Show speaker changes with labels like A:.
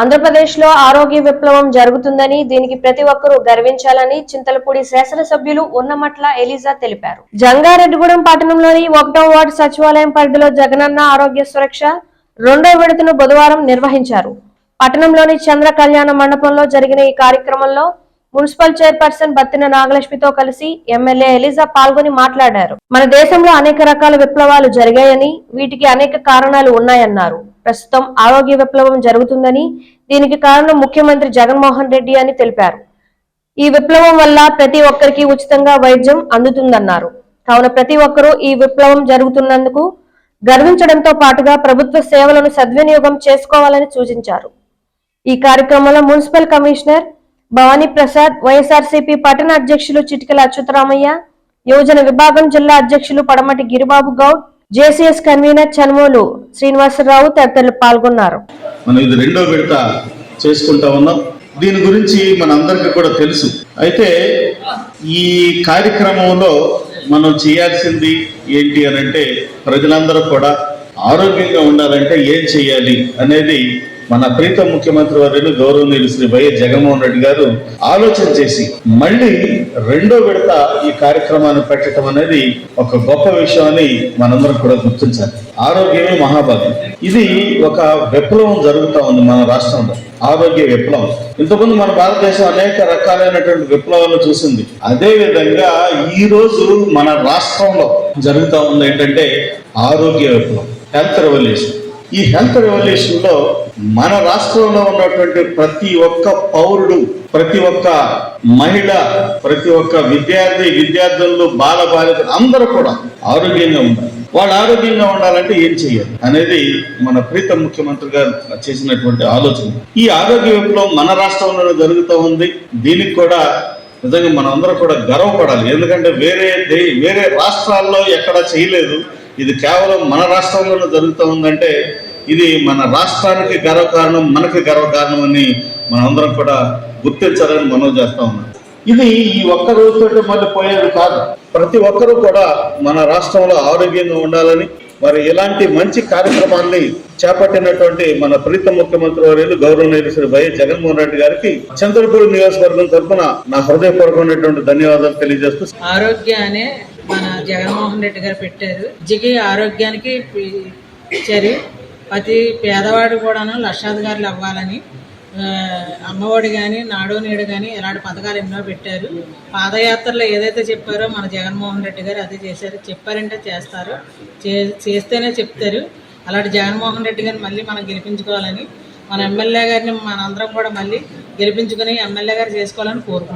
A: ఆంధ్రప్రదేశ్లో ఆరోగ్య విప్లవం జరుగుతుందని దీనికి ప్రతి ఒక్కరూ గర్వించాలని చింతలపూడి శాసనసభ్యులు ఉన్నమట్ల ఎలిజా తెలిపారు. జంగారెడ్డిగూడెం పట్టణంలోని ఒకటో వార్డు సచివాలయం పరిధిలో జగనన్న ఆరోగ్య సురక్ష రెండో విడతను బుధవారం నిర్వహించారు. పట్టణంలోని చంద్ర కళ్యాణ మండపంలో జరిగిన ఈ కార్యక్రమంలో మున్సిపల్ చైర్పర్సన్ బత్తిన నాగలక్ష్మితో కలిసి ఎమ్మెల్యే ఎలిజా పాల్గొని మాట్లాడారు. మన దేశంలో అనేక రకాల విప్లవాలు జరిగాయని వీటికి అనేక కారణాలు ఉన్నాయన్నారు. ప్రస్తుతం ఆరోగ్య విప్లవం జరుగుతుందని దీనికి కారణం ముఖ్యమంత్రి జగన్మోహన్ రెడ్డి అని తెలిపారు. ఈ విప్లవం వల్ల ప్రతి ఒక్కరికి ఉచితంగా వైద్యం అందుతుందన్నారు. కావున ప్రతి ఒక్కరూ ఈ విప్లవం జరుగుతున్నందుకు గర్వించడంతో పాటుగా ప్రభుత్వ సేవలను సద్వినియోగం చేసుకోవాలని సూచించారు. ఈ కార్యక్రమంలో municipal commissioner Bhavani Prasad YSRCP పట్టణ అధ్యక్షులు చిటికల అచ్యుతరామయ్య యువజన విభాగం జిల్లా అధ్యక్షులు పడమటి గిరిబాబు గౌడ్ జేసీఎస్ కన్వీనర్ చనుమోలు శ్రీనివాసరావు తదితరులు పాల్గొన్నారు.
B: మనం ఇది రెండో విడత చేసుకుంటా ఉన్నాం. దీని గురించి మనందరికీ కూడా తెలుసు. అయితే ఈ కార్యక్రమంలో మనం చేయాల్సింది ఏంటి అని అంటే ప్రజలందరూ కూడా ఆరోగ్యంగా ఉండాలంటే ఏం చేయాలి అనేది మన ప్రీతం ముఖ్యమంత్రి వర్యులు గౌరవనీయులు శ్రీ వైఎస్ జగన్మోహన్ రెడ్డి గారు ఆలోచన చేసి మళ్ళీ రెండో విడత ఈ కార్యక్రమాన్ని పెట్టడం అనేది ఒక గొప్ప విషయం అని మనందరం కూడా గుర్తించాలి. ఆరోగ్యమే మహాభాగ్యం. ఇది ఒక విప్లవం జరుగుతూ ఉంది మన రాష్ట్రంలో. ఆరోగ్య విప్లవం. ఇంతకుముందు మన భారతదేశం అనేక రకాలైనటువంటి విప్లవాలు చూసింది. అదే విధంగా ఈ రోజు మన రాష్ట్రంలో జరుగుతూ ఉంది ఏంటంటే ఆరోగ్య విప్లవం హెల్త్ రెవల్యూషన్. ఈ హెల్త్ రెవల్యూషన్లో మన రాష్ట్రంలో ఉన్నటువంటి ప్రతి ఒక్క పౌరుడు ప్రతి ఒక్క మహిళ ప్రతి ఒక్క విద్యార్థి విద్యార్థులు బాల బాలికలు అందరూ కూడా ఆరోగ్యంగా ఉండాలి. వాళ్ళు ఆరోగ్యంగా ఉండాలంటే ఏం చేయాలి అనేది మన ప్రీత ముఖ్యమంత్రి గారు చేసినటువంటి ఆలోచన. ఈ ఆరోగ్య విప్లవం మన రాష్ట్రంలో జరుగుతూ ఉంది. దీనికి కూడా నిజంగా మనం కూడా గర్వపడాలి. ఎందుకంటే వేరే దే- వేరే రాష్ట్రాల్లో ఎక్కడ చేయలేదు. ఇది కేవలం మన రాష్ట్రంలోనే జరుగుతూ ఉందంటే ఇది మన రాష్ట్రానికి గర్వకారణం మనకి గర్వకారణం అని మనందరం కూడా గుర్తించాలని మనం చేస్తా ఉన్నాం. ఇది ఈ ఒక్క రోజుతో మళ్ళీ పోయేది కాదు. ప్రతి ఒక్కరూ కూడా మన రాష్ట్రంలో ఆరోగ్యంగా ఉండాలని మరి ఇలాంటి మంచి కార్యక్రమాల్ని చేపట్టినటువంటి మన ప్రీత ముఖ్యమంత్రి వర్యులు గౌరవనీయులు శ్రీ వైఎస్ జగన్మోహన్ రెడ్డి గారికి చంద్రపూర్ నియోజకవర్గం తరఫున నా హృదయపూర్వకమైనటువంటి ధన్యవాదాలు తెలియజేస్తూ
C: ఆరోగ్య అనే మన జగన్మోహన్ రెడ్డి గారు పెట్టారు. జిగి ఆరోగ్యానికి ఇచ్చారు ప్రతి పేదవాడు కూడాను లక్షాధికారులు అవ్వాలని అమ్మఒడి కానీ నాడు నేడు కానీ ఇలాంటి పథకాలు ఎన్నో పెట్టారు. పాదయాత్రలో ఏదైతే చెప్పారో మన జగన్మోహన్ రెడ్డి గారు అది చేశారు. చెప్పారంటే చేస్తారు. చే- చేస్తేనే చెప్తారు. అలాంటి జగన్మోహన్ రెడ్డి గారిని మళ్ళీ మనం గెలిపించుకోవాలని మన ఎమ్మెల్యే గారిని మనందరం కూడా మళ్ళీ గెలిపించుకుని ఎమ్మెల్యే గారు చేసుకోవాలని కోరుకుంటున్నాం.